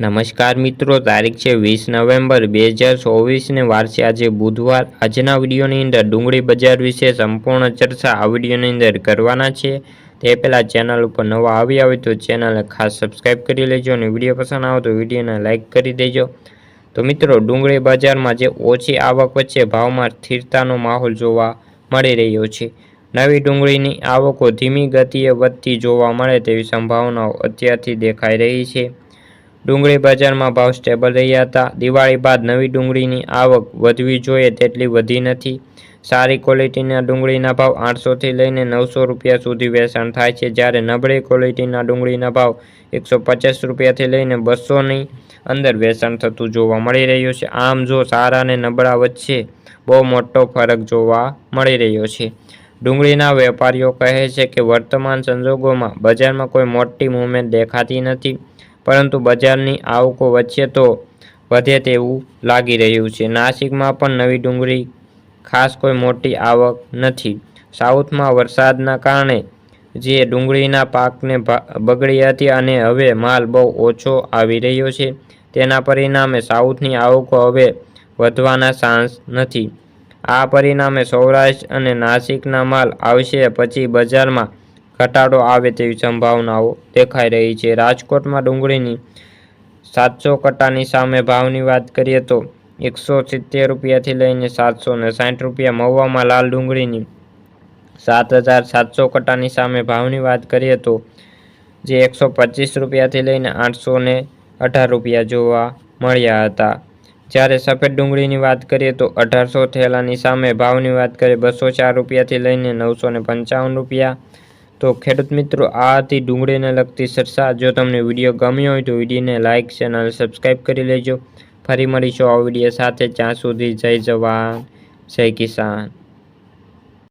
નમસ્કાર મિત્રો, તારીખ છે વીસ નવેમ્બર બે હજાર ચોવીસને વાર છે આજે બુધવાર. આજના વિડીયોની અંદર ડુંગળી બજાર વિશે સંપૂર્ણ ચર્ચા આ વિડીયોની અંદર કરવાના છે. તે પહેલાં ચેનલ ઉપર નવા આવ્યા હોય તો ચેનલને ખાસ સબસ્ક્રાઈબ કરી લેજો અને વીડિયો પસંદ આવે તો વિડીયોને લાઇક કરી દેજો. તો મિત્રો, ડુંગળી બજારમાં જે ઓછી આવક વચ્ચે ભાવમાં સ્થિરતાનો માહોલ જોવા મળી રહ્યો છે. નવી ડુંગળીની આવકો ધીમી ગતિએ વધતી જોવા મળે તેવી સંભાવનાઓ અત્યારથી દેખાઈ રહી છે. ડુંગળી બજારમાં ભાવ સ્ટેબલ રહ્યા હતા. દિવાળી બાદ નવી ડુંગળીની આવક વધવી જોઈએ તેટલી વધી નથી. સારી ક્વોલિટીના ડુંગળીના ભાવ આઠસોથી લઈને નવસો રૂપિયા સુધી વેચાણ થાય છે. જ્યારે નબળી ક્વોલિટીના ડુંગળીના ભાવ એકસો પચાસ રૂપિયાથી લઈને બસોની અંદર વેચાણ થતું જોવા મળી રહ્યું છે. આમ જો સારા અને નબળા વચ્ચે બહુ મોટો ફરક જોવા મળી રહ્યો છે. ડુંગળીના વેપારીઓ કહે છે કે વર્તમાન સંજોગોમાં બજારમાં કોઈ મોટી મૂવમેન્ટ દેખાતી નથી. પરંતુ બજારની આવકો વચ્ચે તો વધે તેવું લાગી રહ્યું છે. નાસિકમાં પણ નવી ડુંગળી, ખાસ કોઈ મોટી આવક નથી. સાઉથમાં વરસાદના કારણે જે ડુંગળીના પાકને બગડી હતી અને હવે માલ બહુ ઓછો આવી રહ્યો છે, તેના પરિણામે સાઉથની આવકો હવે વધવાના ચાન્સ નથી. આ પરિણામે સૌરાષ્ટ્ર અને નાસિકના માલ આવશે પછી બજારમાં ઘટાડો આવે તેવી સંભાવનાઓ દેખાઈ રહી છે. રાજકોટમાં ડુંગળીની સાતસો કટ્ટાની સામે ભાવની વાત કરીએ તો એકસો સિત્તેર રૂપિયાથી લઈને સાતસો ને સાઠ રૂપિયા મહુવામાં લાલ ડુંગળીની સાત હજાર સાતસો કટ્ટાની સામે ભાવની વાત કરીએ તો જે એકસો પચીસ રૂપિયાથી લઈને આઠસો ને અઢાર રૂપિયા જોવા મળ્યા હતા. જ્યારે સફેદ ડુંગળીની વાત કરીએ તો અઢારસો થેલાની સામે ભાવની વાત કરીએ બસો ચાર રૂપિયાથી લઈને નવસો ને પંચાવન રૂપિયા તો ખેડૂત મિત્રો આ હતી ડુંગળીને લગતી ચર્ચા જો તમને વીડિયો ગમ્યો હોય તો વિડીયોને લાઇક ચેનલ સબસ્ક્રાઈબ કરી લેજો. ફરી મળીશું આ વીડિયો સાથે, જ્યાં સુધી જય જવાન, જય કિસાન.